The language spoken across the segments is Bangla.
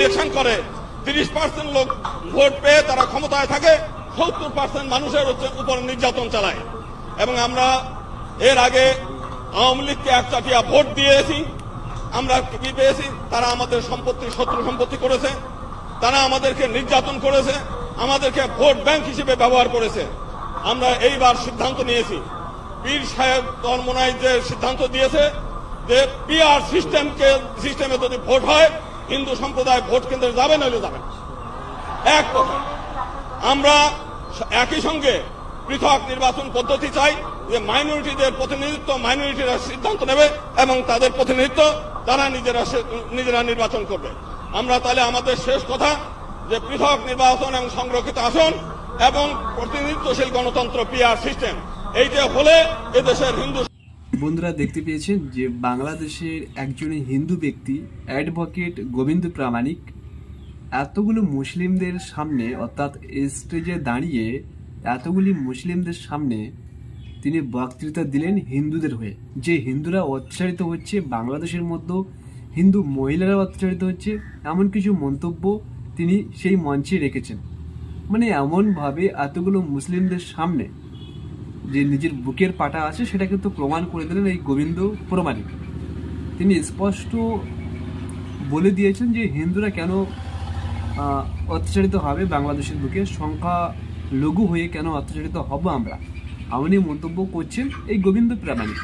ইলেকশন করে, তিরিশ পার্সেন্ট লোক ভোট পেয়ে তারা ক্ষমতায় থাকে, সত্তর পার্সেন্ট মানুষের উপর নির্যাতন চালায়। এবং আমরা এর আগে আওয়ামী লীগকে একচাটিয়া ভোট দিয়েছি, আমরা কি পেয়েছি? তারা আমাদের সম্পত্তি, শত্রু সম্পত্তি করেছে, তারা আমাদেরকে নির্যাতন করেছে, আমাদেরকে ভোট ব্যাংক হিসেবে ব্যবহার করেছে। আমরা এইবার সিদ্ধান্ত নিয়েছি। পীর সাহেব ধর্মনাই যে সিদ্ধান্ত দিয়েছে যে পিআর সিস্টেমকে সিস্টেমে যদি ভোট হয় হিন্দু সম্প্রদায় ভোট কেন্দ্রে যাবে নইলে যাবে। এক কথা, আমরা একই সঙ্গে পৃথক নির্বাচন পদ্ধতি চাই যে মাইনরিটিদের প্রতিনিধিত্ব, মাইনরিটিরা সিদ্ধান্ত নেবে এবং তাদের প্রতিনিধিত্ব তারা নিজেরা নিজেরা নির্বাচন করবে আমরা তাহলে আমাদের শেষ কথা যে পৃথক নির্বাচন এবং সংরক্ষিত আসন এবং প্রতিনিধিত্বশীল গণতন্ত্র পিআর সিস্টেম, এইটা হলে এদেশের হিন্দু বন্ধুরা দেখতে পেয়েছেন যে বাংলাদেশের একজন হিন্দু ব্যক্তি অ্যাডভোকেট গোবিন্দ প্রামাণিক, এতগুলো মুসলিমদের সামনে, অর্থাৎ স্টেজে দাঁড়িয়ে এতগুলি মুসলিমদের সামনে তিনি বক্তৃতা দিলেন হিন্দুদের হয়ে। যে হিন্দুরা অত্যাচারিত হচ্ছে, বাংলাদেশের মধ্যে হিন্দু মহিলারা অত্যাচারিত হচ্ছে, এমন কিছু মন্তব্য তিনি সেই মঞ্চে রেখেছেন। মানে এমনভাবে এতগুলো মুসলিমদের সামনে যে নিজের বুকের পাটা আছে সেটা কিন্তু প্রমাণ করে দিলেন এই গোবিন্দ প্রমাণিক। তিনি স্পষ্ট বলে দিয়েছেন যে হিন্দুরা কেন অত্যাচারিত হবে বাংলাদেশের বুকে? সংখ্যা লঘু হয়ে কেন অত্যাচারিত হব আমরা? এমনই মন্তব্য করছেন এই গোবিন্দ প্রামাণিক।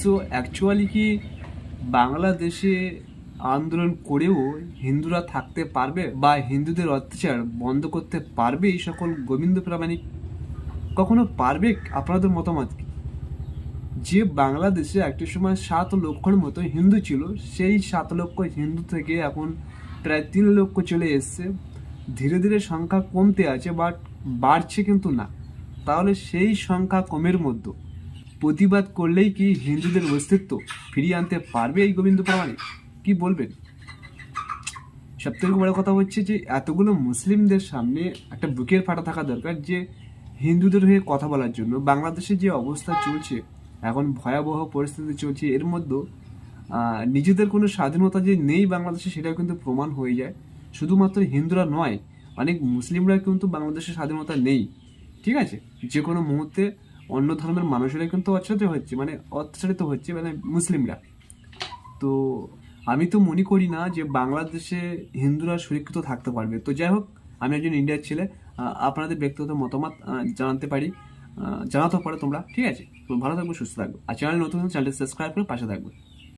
সো অ্যাকচুয়ালি কি বাংলাদেশে আন্দোলন করেও হিন্দুরা থাকতে পারবে বা হিন্দুদের অত্যাচার বন্ধ করতে পারবে এই সকল গোবিন্দ প্রামাণিক? কখনো পারবে আপনাদের মতামত কি? যে বাংলাদেশে একটা সময় সাত লক্ষর মতো হিন্দু ছিল, সেই সাত লক্ষ হিন্দু থেকে এখন প্রায় তিন লক্ষ চলে এসছে। ধীরে ধীরে সংখ্যা কমতে আছে বাট বাড়ছে কিন্তু না। তাহলে সেই সংখ্যা কমের মধ্যে। প্রতিবাদ করলেই কি হিন্দুদের অস্তিত্ব ফিরিয়ে আনতে পারবে এই গোবিন্দ প্রামাণিক? কি বলবেন? সব থেকে বড় কথা হচ্ছে যে, এতগুলো মুসলিমদের সামনে একটা বুকের ফাটা থাকা দরকার যে হিন্দুদের হয়ে কথা বলার জন্য বাংলাদেশে যে অবস্থা চলছে, এখন ভয়াবহ পরিস্থিতি চলছে, এর মধ্যে নিজেদের কোনো স্বাধীনতা যে নেই বাংলাদেশে সেটাও কিন্তু প্রমাণ হয়ে যায়। শুধুমাত্র হিন্দুরা নয়, অনেক মুসলিমরা কিন্তু বাংলাদেশে স্বাধীনতা নেই। ঠিক আছে? যে কোনো মুহূর্তে অন্য ধর্মের মানুষেরা কিন্তু অত্যাচারিত হচ্ছে মানে অত্যাচারিত হচ্ছে মানে মুসলিমরা। তো আমি তো মনে করি না যে বাংলাদেশে হিন্দুরা সুরক্ষিত থাকতে পারবে। তো যাই হোক, আমি একজন ইন্ডিয়ার ছেলে আপনাদের ব্যক্তিগত মতামত জানাতে পারি। জানাতে পারো তোমরা। ঠিক আছে? ভালো থাকবে, সুস্থ থাকবে। আর চ্যানেল নতুন চ্যানেলটি সাবস্ক্রাইব করে পাশে থাকবে।